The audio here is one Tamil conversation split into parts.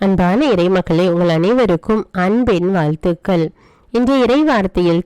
அன்பான இறைமக்களே உங்கள் அனைவருக்கும் அன்பின் வாழ்த்துக்கள். இன்றைய இறை வார்த்தையில்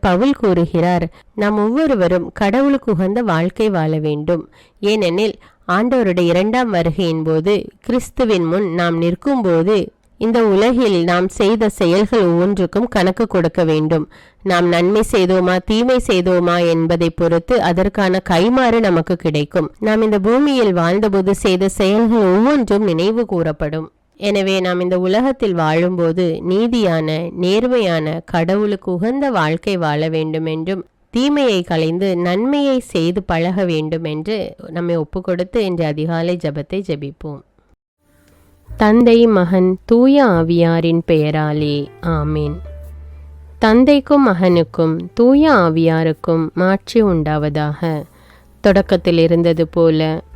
பவுல் கூறுகிறார் நாம் ஒவ்வொருவரும் கடவுளுக்கு உகந்த வாழ்க்கை வாழ வேண்டும். ஏனெனில் ஆண்டவருடைய இரண்டாம் வருகையின் போது கிறிஸ்துவின் முன் நாம் நிற்கும்போது இந்த உலகில் நாம் செய்த செயல்கள் ஒவ்வொன்றுக்கும் கணக்கு கொடுக்க வேண்டும். நாம் நன்மை செய்தோமா தீமை செய்தோமா என்பதை பொறுத்து அதற்கான கைமாறு நமக்கு கிடைக்கும். நாம் இந்த பூமியில் வாழ்ந்தபோது செய்த செயல்கள் ஒவ்வொன்றும் நினைவு கூறப்படும். எனவே நாம் இந்த உலகத்தில் வாழும்போது நீதியான நேர்மையான கடவுளுக்கு உகந்த வாழ்க்கை வாழ வேண்டும் என்றும் தீமையை களைந்து நன்மையை செய்து பழக வேண்டும் என்று நம்மை ஒப்புக்கொடுத்து இன்று அதிகாலை ஜெபத்தை ஜெபிப்போம். தந்தை மகன் தூய ஆவியாரின் பெயராலே ஆமீன். தந்தைக்கும் மகனுக்கும் தூய ஆவியாருக்கும் மாற்றி உண்டாவதாக. தொடக்கத்தில் இருந்தது போல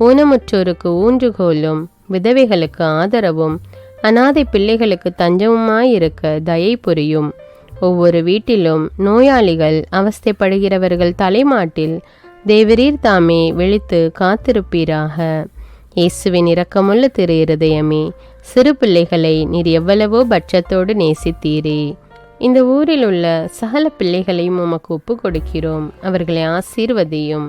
ஊனமுற்றோருக்கு ஊன்றுகோலும் விதவைகளுக்கு ஆதரவும் அனாதை பிள்ளைகளுக்கு தஞ்சமுமாயிருக்க தயை புரியும். ஒவ்வொரு வீட்டிலும் நோயாளிகள் அவஸ்தைப்படுகிறவர்கள் தலைமாட்டில் தேவரீர் தாமே விழித்து காத்திருப்பீராக. இயேசுவின் இரக்கமுள்ள திரு இருதயமே சிறு பிள்ளைகளை நீர் எவ்வளவோ பட்சத்தோடு நேசித்தீரே. இந்த ஊரில் உள்ள சகல பிள்ளைகளையும் உமக்கு ஒப்பு கொடுக்கிறோம் அவர்களை ஆசீர்வதியும்.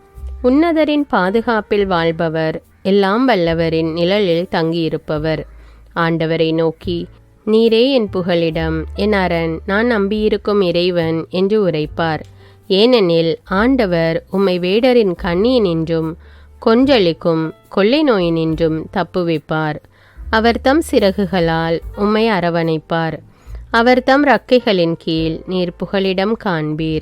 உன்னதரின் பாதுகாப்பில் வாழ்பவர் எல்லாம் வல்லவரின் நிழலில் தங்கியிருப்பவர். ஆண்டவரை நோக்கி நீரே என் புகலிடம் என் அரண் நான் நம்பியிருக்கும் இறைவன் என்று உரைப்பார். ஏனெனில் ஆண்டவர் உம்மை வேடரின் கண்ணியினின்றும் கொஞ்சளிக்கும் கொள்ளை நோயினின்றும் தப்புவிப்பார். அவர் தம் சிறகுகளால் உம்மை அரவணைப்பார். அவர் தம் ரக்கைகளின் கீழ் நீர் புகலிடம் காண்பீர்.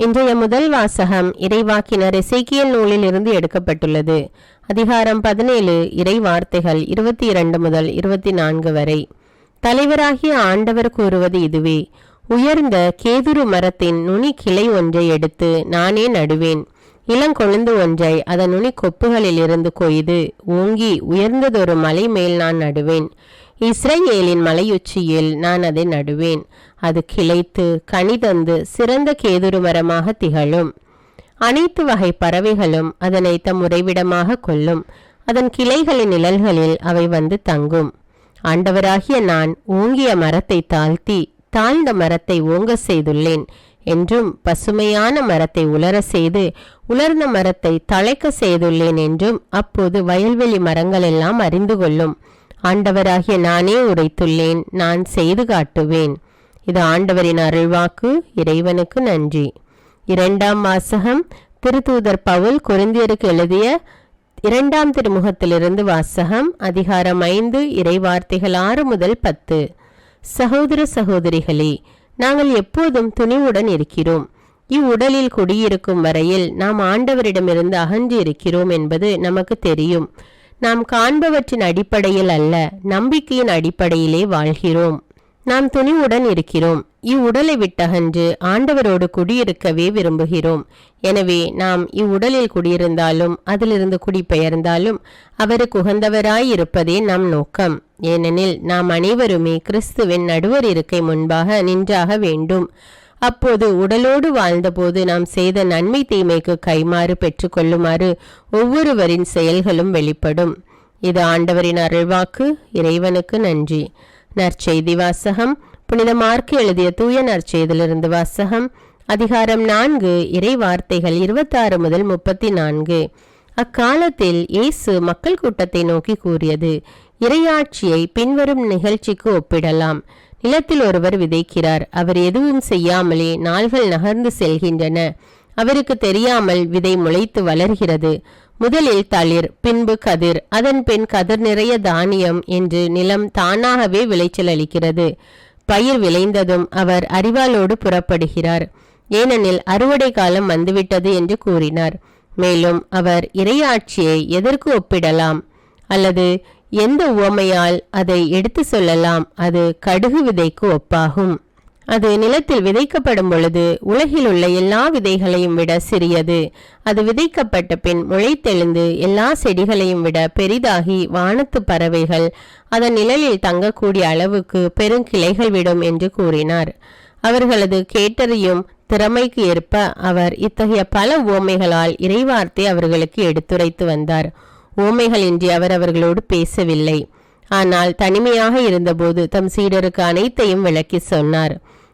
இன்றைய முதல் வாசகம் இறைவாக்கினர் இசைக்கியல் நூலில் இருந்து எடுக்கப்பட்டுள்ளது. அதிகாரம் பதினேழு இறை வார்த்தைகள் இருபத்தி இரண்டு முதல் இருபத்தி நான்கு வரை. தலைவராகிய ஆண்டவர் கூறுவது இதுவே உயர்ந்த கேதுரு மரத்தின் நுனி கிளை ஒன்றை எடுத்து நானே நடுவேன். இளங்கொழுந்து ஒன்றை அதன் நுனி கொப்புகளில் இருந்து கொய்து ஓங்கி உயர்ந்ததொரு மலை மேல் நான் நடுவேன். இஸ்ரேலின் மலையுச்சியில் நான் அதை நடுவேன். அது கிளைத்து கனி தந்து சிறந்த கேதுரு மரமாக திகழும். அனைத்து வகை பறவைகளும் அதனை தம் உறைவிடமாக கொள்ளும் அதன் கிளைகளின் நிழல்களில் அவை வந்து தங்கும். ஆண்டவராகிய நான் ஓங்கிய மரத்தை தாழ்த்தி தாழ்ந்த மரத்தை ஓங்க செய்துள்ளேன் என்றும் பசுமையான மரத்தை உலர செய்து உலர்ந்த மரத்தை தழைக்க செய்துள்ளேன் என்றும் அப்போது வயல்வெளி மரங்கள் எல்லாம் அறிந்து கொள்ளும். ஆண்டவராகிய நானே உரைத்துள்ளேன் நான் செய்து காட்டுவேன். இது ஆண்டவரின் அருள்வாக்கு. இறைவனுக்கு நன்றி. இரண்டாம் வாசகம். திருத்தூதர் பவுல் குருந்தியருக்கு எழுதிய இரண்டாம் திருமுகத்திலிருந்து வாசகம். அதிகாரம் ஐந்து. இறைவார்த்தைகள் ஆறு முதல் பத்து. சகோதர சகோதரிகளே நாங்கள் எப்போதும் துணிவுடன் இருக்கிறோம். இவ்வுடலில் குடியிருக்கும் வரையில் நாம் ஆண்டவரிடமிருந்து அகன்று இருக்கிறோம் என்பது நமக்கு தெரியும். நாம் காண்பவற்றின் அடிப்படையில் அல்ல நம்பிக்கையின் அடிப்படையிலே வாழ்கிறோம். நாம் துணிவுடன் இருக்கிறோம். இவ்வுடலை விட்டகன்று ஆண்டவரோடு குடியிருக்கவே விரும்புகிறோம். எனவே நாம் இவ்வுடலில் குடியிருந்தாலும் அதிலிருந்து குடிபெயர்ந்தாலும் அவருக்கு உகந்தவராயிருப்பதே நம் நோக்கம். ஏனெனில் நாம் அனைவருமே கிறிஸ்துவின் நடுவர் இருக்கை முன்பாக நின்றாக வேண்டும். அப்போது உடலோடு வாழ்ந்தபோது நாம் செய்த நன்மை தீமைக்கு கைமாறு பெற்றுக்கொள்ளுமாறு ஒவ்வொருவரின் செயல்களும் வெளிப்படும். இது ஆண்டவரின் அருள்வாக்கு. இறைவனுக்கு நன்றி. நற்செய்தி வாசகம். புனித மார்க்கு எழுதிய தூய நற்செய்தியிலிருந்து வாசகம். அதிகாரம் நான்கு இறை வார்த்தைகள் இருபத்தாறு முதல் முப்பத்தி நான்கு அக்காலத்தில் இயேசு மக்கள் கூட்டத்தை நோக்கி கூறியது இறையாட்சியை பின்வரும் நிகழ்ச்சிக்கு ஒப்பிடலாம். நிலத்தில் ஒருவர் விதைக்கிறார் அவர் எதுவும் செய்யாமலே நாள்கள் நகர்ந்து செல்கின்றன. அவருக்கு தெரியாமல் விதை முளைத்து வளர்கிறது. முதலில் தளிர் பின்பு கதிர். அதன் பின் கதிர் நிறைய தானியம் என்று நிலம் தானாகவே விளைச்சல் அளிக்கிறது. பயிர் விளைந்ததும் அவர் அறிவாளோடு புறப்படுகிறார். ஏனெனில் அறுவடை காலம் வந்துவிட்டது என்று கூறினார். மேலும் அவர் இறையாட்சியை எதற்கு ஒப்பிடலாம்? அல்லது எந்த உவமையால் அதை எடுத்து சொல்லலாம்? அது கடுகு விதைக்கு ஒப்பாகும். அது நிலத்தில் விதைக்கப்படும் பொழுது உலகில் உள்ள எல்லா விதைகளையும் விட சிறியது. அது விதைக்கப்பட்ட பின் முளைத்தெழுந்து எல்லா செடிகளையும் விட பெரிதாகி வானத்து பறவைகள் அதன் நிழலில் தங்கக்கூடிய அளவுக்கு பெருங்கிளைகள் விடும் என்று கூறினார். அவர்களது கேட்டறியும் திறமைக்கு ஏற்ப அவர் இத்தகைய பல உவமைகளால் இறைவார்த்தை அவர்களுக்கு எடுத்துரைத்து வந்தார். உவமைகளின்றி அவர் அவர்களோடு பேசவில்லை. ஆனால் தனிமையாக இருந்தபோது தம் சீடருக்கு அனைத்தையும் விளக்கி சொன்னார்.